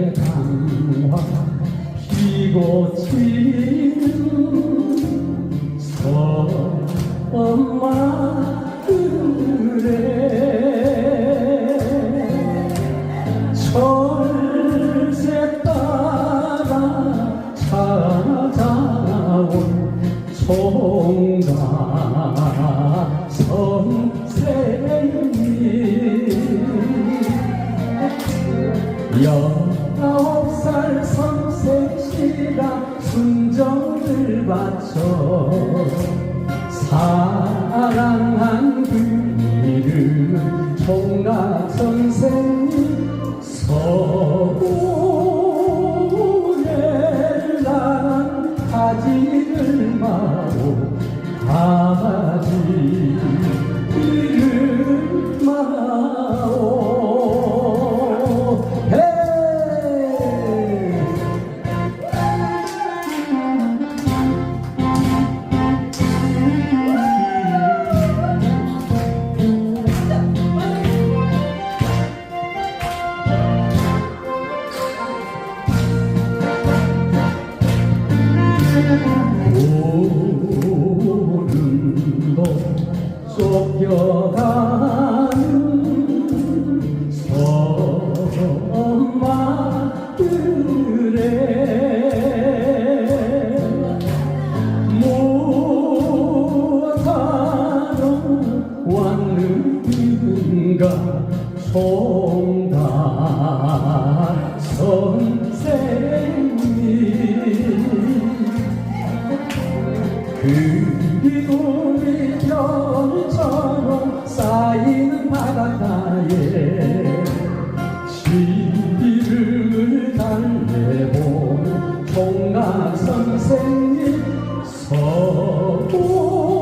대강화 피고 치는 섬마을에 철새 따라 찾아온 총각 열아홉 살 선생씨가 순정을 바쳐 사랑한 그 이름은 총각 선생님 쫓겨가는 섬마들에 못하러 왔는가 총각 선생님 봉나 선생님 서보